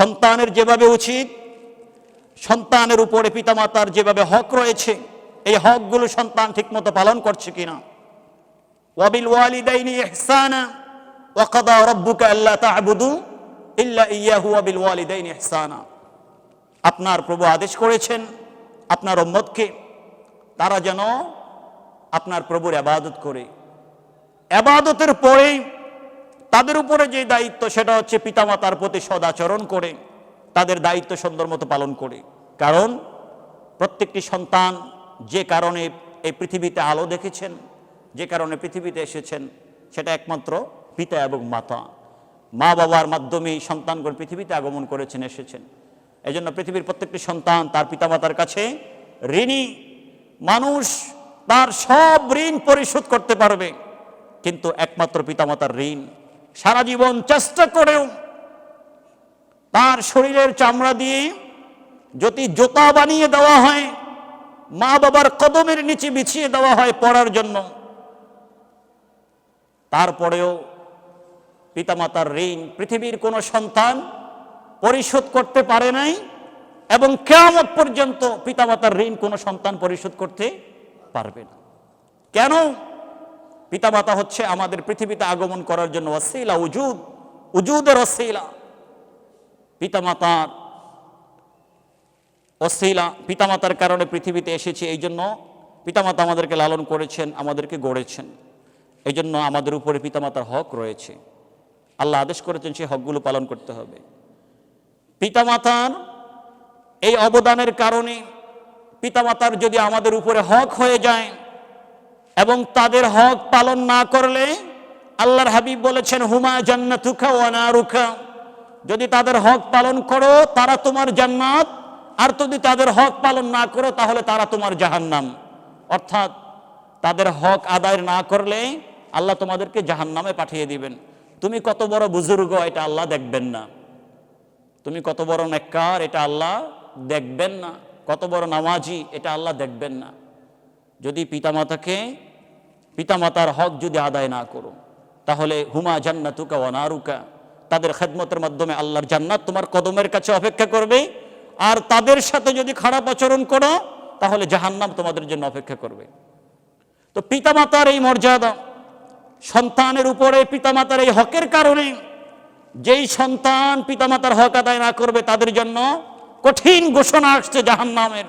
সন্তানের যেভাবে উচিত, সন্তানের উপরে পিতামাতার যেভাবে হক রয়েছে, এই হকগুলো সন্তান ঠিকমতো পালন করছে কিনা। ওয়াবিল ওয়ালিদাইনি ইহসানা, ওয়া কাদা রাব্বুকা আল্লা তা'বুদু ইল্লা ইয়াহু ওয়াবিল ওয়ালিদাইনি ইহসানা। আপনার প্রভু আদেশ করেছেন, আপনার উম্মতকে, তারা যেন আপনার প্রভুর আবাদত করে। আবাদতের পরেই তাদের উপরে যে দায়িত্ব, সেটা হচ্ছে পিতামাতার প্রতি সদাচরণ করে, তাদের দায়িত্ব সুন্দর মতো পালন করে। কারণ প্রত্যেকটি সন্তান যে কারণে এই পৃথিবীতে আলো দেখেছেন, যে কারণে পৃথিবীতে এসেছেন, সেটা একমাত্র পিতা এবং মাতা। মা বাবার মাধ্যমেই সন্তানগণ পৃথিবীতে আগমন করেছেন, এসেছেন। এই জন্য পৃথিবীর প্রত্যেকটি সন্তান তার পিতামাতার কাছে ঋণী মানুষ, তার সব ঋণ পরিশোধ করতে পারবে। কিন্তু একমাত্র পিতামাতার ঋণ সারা জীবন চেষ্টা করেও তার শরীরের চামড়া দিয়ে যদি জোতা বানিয়ে দেওয়া হয়, মা বাবার কদমের নিচে বিছিয়ে দেওয়া হয় পড়ার জন্য, তারপরেও পিতামাতার ঋণ পৃথিবীর কোনো সন্তান পরিশোধ করতে পারে নাই এবং কেয়ামত পর্যন্ত পিতামাতার ঋণ কোনো সন্তান পরিশোধ করতে পারবে না। কেন? পিতামাতা হচ্ছে আমাদের পৃথিবীতে আগমন করার জন্য অসিলা উজুদ, উজুদের অসিলা পিতামাতার অসিলা পিতামাতার কারণে পৃথিবীতে এসেছি এই জন্য পিতামাতা আমাদেরকে লালন করেছেন, আমাদেরকে গড়েছেন। এই জন্য আমাদের উপরে পিতামাতার হক রয়েছে। আল্লাহ আদেশ করেছেন সেই হকগুলো পালন করতে হবে। পিতামাতার এই অবদানের কারণে পিতামাতার যদি আমাদের উপরে হক হয়ে যায় এবং তাদের হক পালন না করলে আল্লাহর হাবিব বলেছেন, হুমা জান্নাতুখা ওয়া নারুখা যদি তাদের হক পালন করো, তারা তোমার জান্নাত। আর যদি তাদের হক পালন না করো, তাহলে তারা তোমার জাহান্নাম। অর্থাৎ তাদের হক আদায় না করলে আল্লাহ তোমাদেরকে জাহান্নামে পাঠিয়ে দিবেন। তুমি কত বড় বুজুর্গ, এটা আল্লাহ দেখবেন না। তুমি কত বড় নেককার, এটা আল্লাহ দেখবেন না। কত বড় নামাজি, এটা আল্লাহ দেখবেন না। যদি পিতামাতাকে পিতামাতার হক যদি আদায় না করো, তাহলে হুমা জান্নাতুকা ওয়ানারুকা তাদের খেদমতের মাধ্যমে আল্লাহর জান্নাত তোমার কদমের কাছে অপেক্ষা করবে। আর তাদের সাথে যদি খারাপ আচরণ করো, তাহলে জাহান্নাম তোমাদের জন্য অপেক্ষা করবে। তো পিতামাতার এই মর্যাদা, সন্তানের উপরে পিতামাতার এই হকের কারণে যেই সন্তান পিতামাতার হক আদায় না করবে, তাদের জন্য কঠিন ঘোষণা আসছে জাহান্নামের।